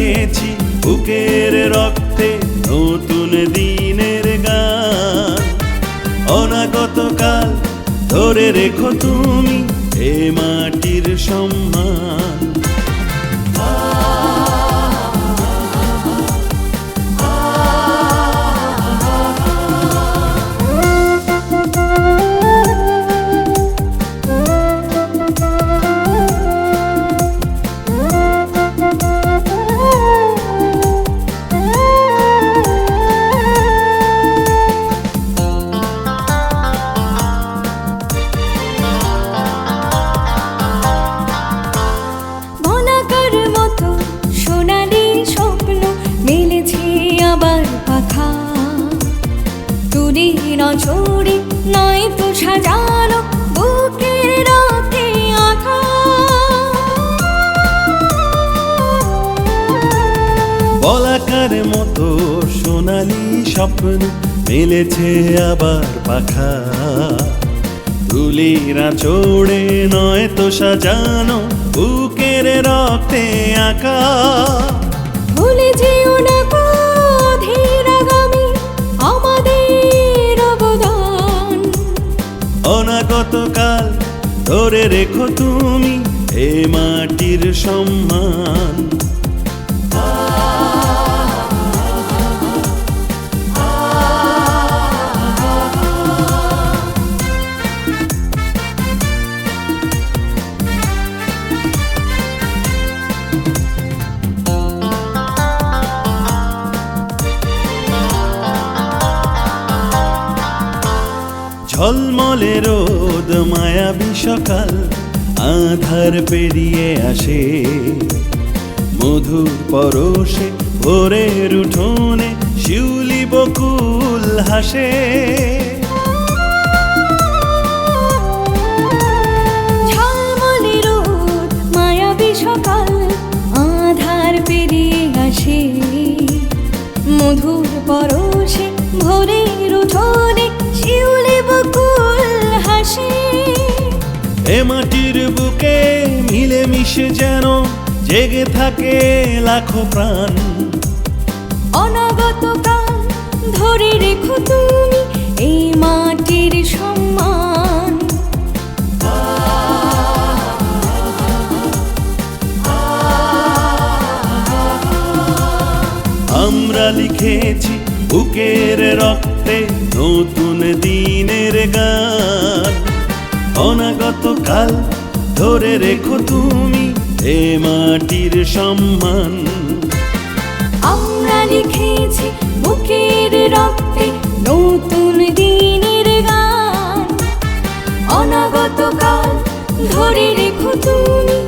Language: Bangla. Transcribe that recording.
লিখেছি বুকের রক্তে নতুন দিনের গান। অনাগত কাল ধরে রেখো তুমি এ মাটির সম্মান। তুরি নচড়ি নয় তো সাজানো বুকের রাতে আঁকা বলাকার মতো সোনালি স্বপ্ন মেলেছে আবার পাখা। তুলিরা চড়ে নয় তো সাজানো বুকের রক্তে আঁকা। ভুলে যেও না ধরে রেখো তুমি এ মাটির সম্মান। ঝলমলে রোদ মায়াবী সকাল আধার পেরিয়ে আসে। মধুর পরশে ভোরের উঠোনে শিউলি বকুল হাসে। মধুর পরশে ভোরের উঠোনে শিউলি বকুল হাসে। এ মাটির বুকে মিলে মিশে যেন জেগে থাকে লাখো প্রাণ। অনাগত প্রাণ ধরে রেখো তুমি। লিখেছি বুকের রক্তে নতুন দিনের গান। অনাগত কাল ধরে রেখো তুমি এ মাটির সম্মান। আমরা লিখেছি বুকের রক্তে নতুন দিনের গান। অনাগত কাল ধরে রেখো তুমি